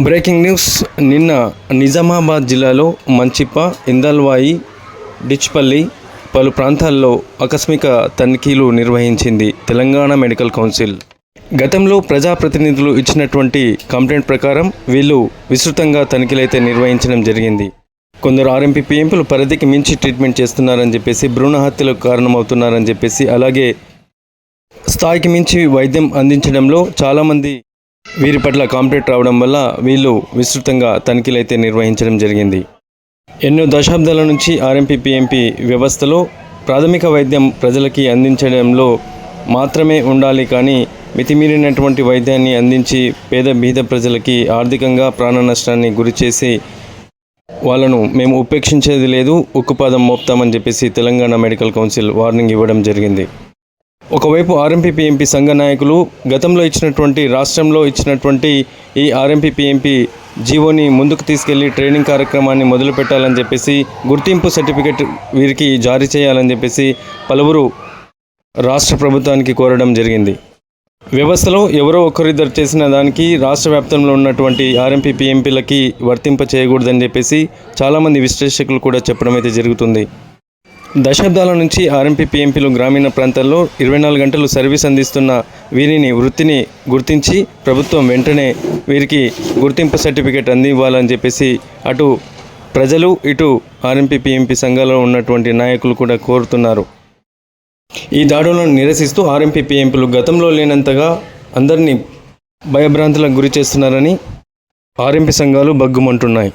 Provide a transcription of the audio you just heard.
Breaking news. నిన్న నిజామాబాద్ జిల్లాలో మంచిప్ప ఇందల్వాయి డిచ్పల్లి పలు ప్రాంతాల్లో ఆకస్మిక తనిఖీలు నిర్వహించింది తెలంగాణ మెడికల్ కౌన్సిల్. గతంలో ప్రజాప్రతినిధులు ఇచ్చినటువంటి కంప్లైంట్ ప్రకారం వీళ్ళు విస్తృతంగా తనిఖీలైతే నిర్వహించడం జరిగింది. కొందరు ఆర్ఎంపీ ఎంపీలు పరిధికి మించి ట్రీట్మెంట్ చేస్తున్నారని చెప్పేసి భ్రూణ హత్యలకు కారణమవుతున్నారని చెప్పేసి అలాగే స్థాయికి మించి వైద్యం అందించడంలో చాలామంది వీరి పట్ల కాంప్లీట్ రావడం వల్ల వీళ్ళు విస్తృతంగా తనిఖీలైతే నిర్వహించడం జరిగింది. ఎన్నో దశాబ్దాల నుంచి ఆర్ఎంపీ పిఎంపీ వ్యవస్థలో ప్రాథమిక వైద్యం ప్రజలకి అందించడంలో మాత్రమే ఉండాలి కానీ మితిమీరినటువంటి వైద్యాన్ని అందించి పేద బీద ప్రజలకి ఆర్థికంగా ప్రాణ నష్టాన్ని గురి చేసి వాళ్ళను మేము ఉపేక్షించేది లేదు ఉక్కుపాదం మోపుతామని చెప్పేసి తెలంగాణ మెడికల్ కౌన్సిల్ వార్నింగ్ ఇవ్వడం జరిగింది. ఒకవైపు ఆర్ఎంపీ పీఎంపీ సంఘ నాయకులు గతంలో ఇచ్చినటువంటి రాష్ట్రంలో ఇచ్చినటువంటి ఈ ఆర్ఎంపీ పీఎంపీ జీవోని ముందుకు తీసుకెళ్ళి ట్రైనింగ్ కార్యక్రమాన్ని మొదలు పెట్టాలని చెప్పేసి గుర్తింపు సర్టిఫికెట్ వీరికి జారీ చేయాలని చెప్పేసి పలువురు రాష్ట్ర ప్రభుత్వానికి కోరడం జరిగింది. వ్యవస్థలో ఎవరో ఒకరిద్దరు చేసిన దానికి రాష్ట్ర వ్యాప్తంలో ఉన్నటువంటి ఆర్ఎంపీ పీఎంపీలకి వర్తింప చేయకూడదని చెప్పేసి చాలామంది విశ్లేషకులు కూడా చెప్పడం అయితే జరుగుతుంది. దశాబ్దాల నుంచి ఆర్ఎంపీ పీఎంపీలు గ్రామీణ ప్రాంతాల్లో ఇరవై నాలుగు గంటలు సర్వీస్ అందిస్తున్న వీరిని వృత్తిని గుర్తించి ప్రభుత్వం వెంటనే వీరికి గుర్తింపు సర్టిఫికేట్ అందివ్వాలని చెప్పేసి అటు ప్రజలు ఇటు ఆర్ఎంపీ పీఎంపీ సంఘాలలో ఉన్నటువంటి నాయకులు కూడా కోరుతున్నారు. ఈ దాడులను నిరసిస్తూ ఆర్ఎంపీ పీఎంపీలు గతంలో లేనంతగా అందరినీ భయభ్రాంతులకు గురి చేస్తున్నారని ఆర్ఎంపీ సంఘాలు బగ్గుమంటున్నాయి.